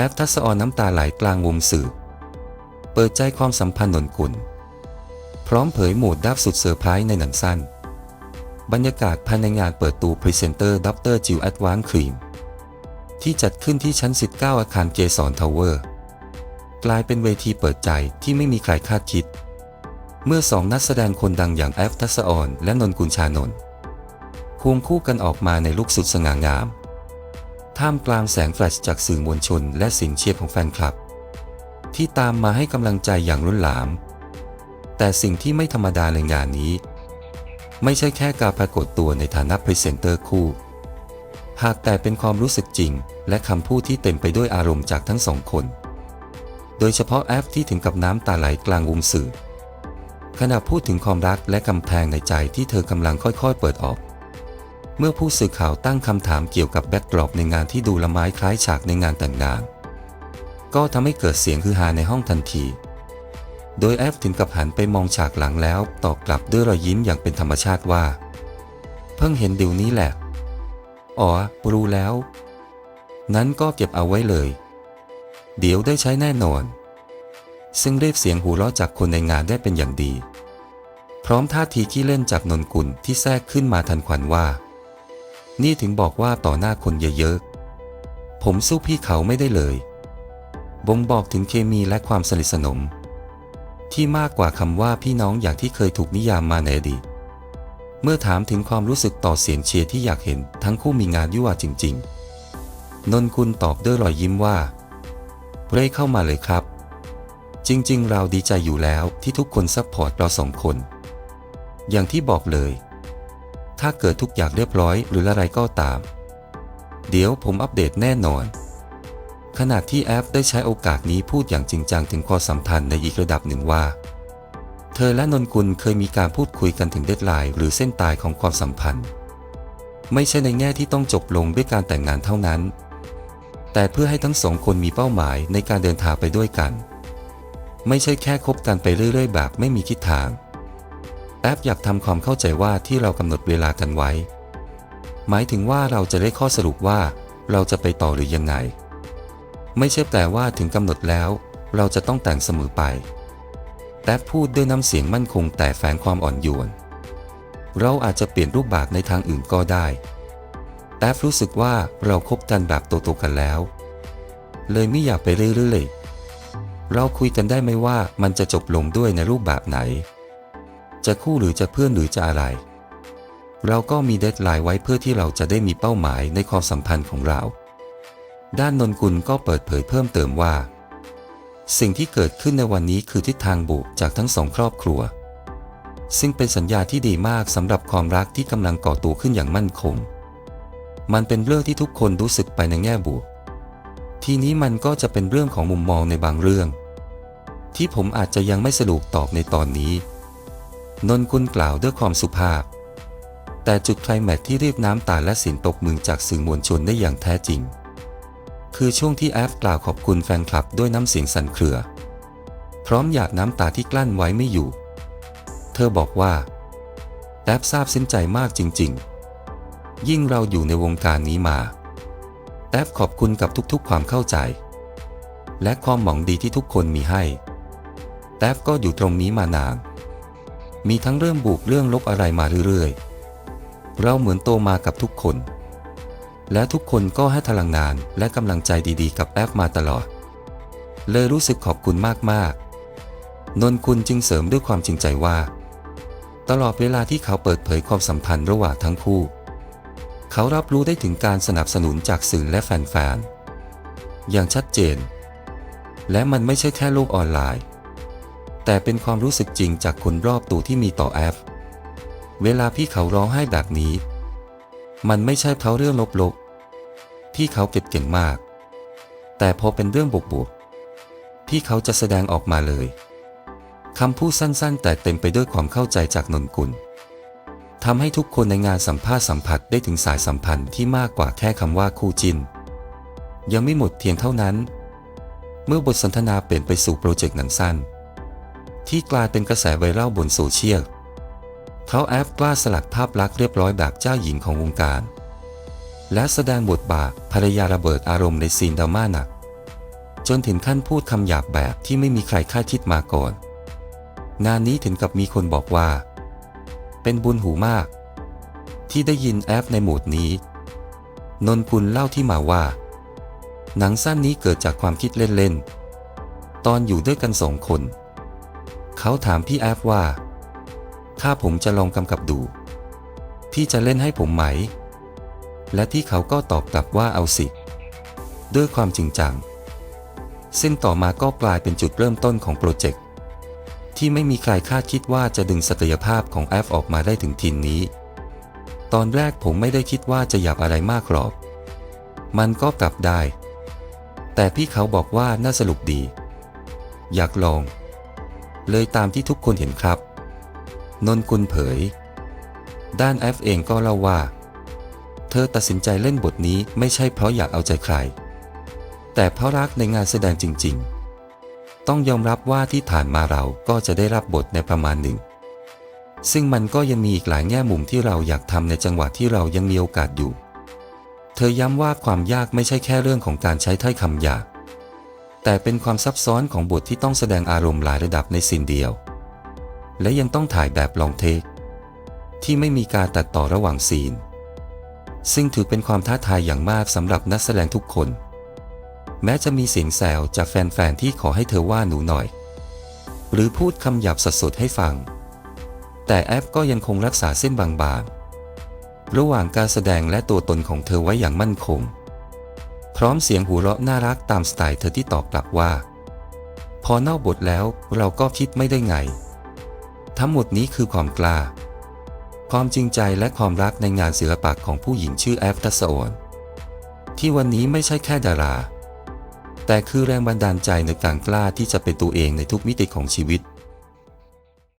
อฟทัศออนน้ำตาไหลกลางวงสื่อ เปิดใจความสัมพันธ์นนกุล พร้อมเผยโหมดดับสุดเซอร์ไพรส์ในหนังสั้น บรรยากาศภายในงานเปิดตัวพรีเซนเตอร์ดรจิวแอดวานครีม ที่จัดขึ้นที่ชั้น 19 อาคารเกสรทาวเวอร์ กลายเป็นเวทีเปิดใจที่ไม่มีใครคาดคิด เมื่อสองนักแสดงคนดังอย่างแอฟทัศออนและนนกุลชานนท์ควงคู่กันออกมาในลุคสุดสง่างาม ท่ามกลางแสงแฟลชจากสื่อมวลชน และสียงเชียร์ของแฟนคลับ ที่ตามมาให้กำลังใจอย่างล้นหลาม แต่สิ่งที่ไม่ธรรมดาในงานนี้ ไม่ใช่แค่การปรากฏตัวในฐานะพรีเซนเตอร์คู่ หากแต่เป็นความรู้สึกจริง และคำพูดที่เต็มไปด้วยอารมณ์จากทั้งสองคน โดยเฉพาะแอฟที่ถึงกับน้ำตาไหลกลางวงสื่อขณะพูดถึงความรักและกำแพงในใจที่เธอกำลังค่อยๆ เปิดออก เมื่อผู้สื่อข่าวตั้งคำถามเกี่ยวกับแบ็กดรอปในงานที่ดูละไม้คล้ายฉากในงานแต่งงาน ก็ทำให้เกิดเสียงฮือฮาในห้องทันที โดยแอฟถึงกับหันไปมองฉากหลังแล้วตอบกลับด้วยรอยยิ้มอย่างเป็นธรรมชาติว่า เพิ่งเห็นเดี๋ยวนี้แหละ อ๋อ รู้แล้ว นั้นก็เก็บเอาไว้เลย เดี๋ยวได้ใช้แน่นอน ซึ่งเรียกเสียงหูเราะจากคนในงานได้เป็นอย่างดี พร้อมท่าทีขี้เล่นจากนนกุลที่แทรกขึ้นมาทันควันว่า นี่ถึงบอกว่าต่อหน้าคนเยอะๆ ผมสู้พี่เขาไม่ได้เลยบ่งบอกถึงเคมีและความสนิทสนม ที่มากกว่าคำว่าพี่น้องอย่างที่เคยถูกนิยามมาในอดีต เมื่อถามถึงความรู้สึกต่อเสียงเชียร์ที่อยากเห็นทั้งคู่มีงานยั่วจริง ๆ นนกุลตอบด้วยรอยยิ้มว่า เร่เข้ามาเลยครับ จริง ๆ เราดีใจอยู่แล้วที่ทุกคนซัพพอร์ตเราสองคน อย่างที่บอกเลย ถ้าเกิดทุกอย่างเรียบร้อยหรืออะไรก็ตาม เดี๋ยวผมอัปเดตแน่นอน ขณะที่แอฟได้ใช้โอกาสนี้พูดอย่างจริงจังถึงความสัมพันธ์ในอีกระดับหนึ่งว่า เธอและนนกุลเคยมีการพูดคุยกันถึงเดดไลน์หรือเส้นตายของความสัมพันธ์ ไม่ใช่ในแง่ที่ต้องจบลงด้วยการแต่งงานเท่านั้น แต่เพื่อให้ทั้งสองคนมีเป้าหมายในการเดินทางไปด้วยกัน ไม่ใช่แค่คบกันไปเรื่อยๆ แบบไม่มีทิศทาง แอปอยากทำความเข้าใจว่าที่เรากำหนดเวลากันไว้ หมายถึงว่าเราจะได้ข้อสรุปว่าเราจะไปต่อหรือยังไง ไม่ใช่แต่ว่าถึงกำหนดแล้ว เราจะต้องแต่งเสมอไปแท็บพูดด้วยน้ำเสียงมั่นคงแต่แฝงความอ่อนโยน เราอาจจะเปลี่ยนรูปแบบในทางอื่นก็ได้แท็บรู้สึกว่าเราคบกันแบบโตๆกันแล้ว เลยไม่อยากไปเรื่อยๆ เราคุยกันได้ไหมว่ามันจะจบลงด้วยในรูปแบบไหน จะคู่หรือจะเพื่อนหรือจะอะไร เราก็มีเดทไลน์ไว้เพื่อที่เราจะได้มีเป้าหมายในความสัมพันธ์ของเรา ด้านนนกุลก็เปิดเผยเพิ่มเติมว่า สิ่งที่เกิดขึ้นในวันนี้คือทิศทางบวกจากทั้งสองครอบครัว ซึ่งเป็นสัญญาที่ดีมากสำหรับความรักที่กำลังก่อตัวขึ้นอย่างมั่นคง มันเป็นเรื่องที่ทุกคนรู้สึกไปในแง่บวก ทีนี้มันก็จะเป็นเรื่องของมุมมองในบางเรื่อง ที่ผมอาจจะยังไม่สรุปตอบในตอนนี้ นนกุลกล่าวด้วยความสุภาพ แต่จุดไคลแม็กที่เรียกน้ำตาและเสียงตบมือจากสื่อมวลชนได้อย่างแท้จริง คือช่วงที่แอฟกล่าวขอบคุณแฟนคลับด้วยน้ำเสียงสั่นเครือ พร้อมหยาดน้ำตาที่กลั้นไว้ไม่อยู่ เธอบอกว่า แอฟซาบซึ้งใจมากจริง ๆ ยิ่งเราอยู่ในวงการนี้มา แอฟขอบคุณกับทุกๆความเข้าใจ และความหวังดีที่ทุกคนมีให้แอฟก็อยู่ตรงนี้มานาน มีทั้งเรื่องบุกเรื่องลบอะไรมาเรื่อยๆ เราเหมือนโตมากับทุกคน และทุกคนก็ให้พลังงานและกำลังใจดีๆ กับแอฟมาตลอด เลยรู้สึกขอบคุณมากๆ นนคุณจึงเสริมด้วยความจริงใจว่า ตลอดเวลาที่เขาเปิดเผยความสัมพันธ์ระหว่างทั้งคู่ เขารับรู้ได้ถึงการสนับสนุนจากสื่อและแฟนๆ อย่างชัดเจน และมันไม่ใช่แค่โลกออนไลน์ แต่เป็นความรู้สึกจริงจากคนรอบตัวที่มีต่อแอฟเวลาพี่เขาร้องไห้แบบนี้ มันไม่ใช่เพราะเรื่องลบๆ พี่เขาเก็บเก่งมาก แต่พอเป็นเรื่องบวกๆ พี่เขาจะแสดงออกมาเลย คำพูดสั้นๆ แต่เต็มไปด้วยความเข้าใจจากนนกุลทำให้ทุกคนในงานสัมภาษณ์สัมผัสได้ถึงสายสัมพันธ์ที่มากกว่าแค่คำว่าคู่จิน ยังไม่หมดเพียงเท่านั้น เมื่อบทสนทนาเปลี่ยนไปสู่โปรเจกต์หนังสั้น ที่กลายเป็นกระแสไวรัลบนโซเชียลเขาแอปกล้าสลัดภาพลักษณ์เรียบร้อยแบบเจ้าหญิงของวงการ และแสดงบทบาทภรรยาระเบิดอารมณ์ในซีนดราม่าหนัก จนถึงขั้นพูดคำหยาบแบบที่ไม่มีใครคาดคิดมาก่อน งานนี้ถึงกับมีคนบอกว่า เป็นบุญหูมาก ที่ได้ยินแอปในโหมดนี้ นนกุลเล่าที่มาว่า หนังสั้นนี้เกิดจากความคิดเล่นๆตอนอยู่ด้วยกันสองคน เขาถามพี่แอฟว่า ถ้าผมจะลองกำกับดู พี่จะเล่นให้ผมไหม และที่เขาก็ตอบกลับว่าเอาสิ ด้วยความจริงจัง ซึ่งต่อมาก็กลายเป็นจุดเริ่มต้นของโปรเจกต์ที่ไม่มีใครคาดคิดว่าจะดึงศักยภาพของแอฟออกมาได้ถึงทีนนี้ ตอนแรกผมไม่ได้คิดว่าจะหยาบอะไรมากหรอก มันก็กลับได้ แต่พี่เขาบอกว่าน่าสนุกดี อยากลอง เลยตามที่ทุกคนเห็นครับ นนกุลเผย ด้านแอฟเองก็เล่าว่า เธอตัดสินใจเล่นบทนี้ไม่ใช่เพราะอยากเอาใจใคร แต่เพราะรักในงานแสดงจริง ๆ ต้องยอมรับว่าที่ผ่านมาเราก็จะได้รับบทในประมาณหนึ่ง ซึ่งมันก็ยังมีอีกหลายแง่มุมที่เราอยากทำในจังหวะที่เรายังมีโอกาสอยู่ เธอย้ำว่าความยากไม่ใช่แค่เรื่องของการใช้ถ้อยคำหยาบ แต่เป็นความซับซ้อนของบทที่ต้องแสดงอารมณ์หลายระดับในซีนเดียว และยังต้องถ่ายแบบลองเทค ที่ไม่มีการตัดต่อระหว่างซีน ซึ่งถือเป็นความท้าทายอย่างมากสำหรับนักแสดงทุกคน แม้จะมีเสียงแซวจากแฟนๆที่ขอให้เธอว่าหนูหน่อย หรือพูดคำหยาบสดๆให้ฟัง แต่แอฟก็ยังคงรักษาเส้นบางๆระหว่างการแสดงและตัวตนของเธอไว้อย่างมั่นคง พร้อมเสียงหัวเราะน่ารักตามสไตล์เธอที่ตอบกลับว่า พอเนอกบทแล้วเราก็คิดไม่ได้ไง ทั้งหมดนี้คือความกล้า ความจริงใจและความรักในงานศิลปะของผู้หญิงชื่อแอฟทัสโอนที่วันนี้ไม่ใช่แค่ดารา แต่คือแรงบันดาลใจในการกล้าที่จะเป็นตัวเองในทุกมิติของชีวิต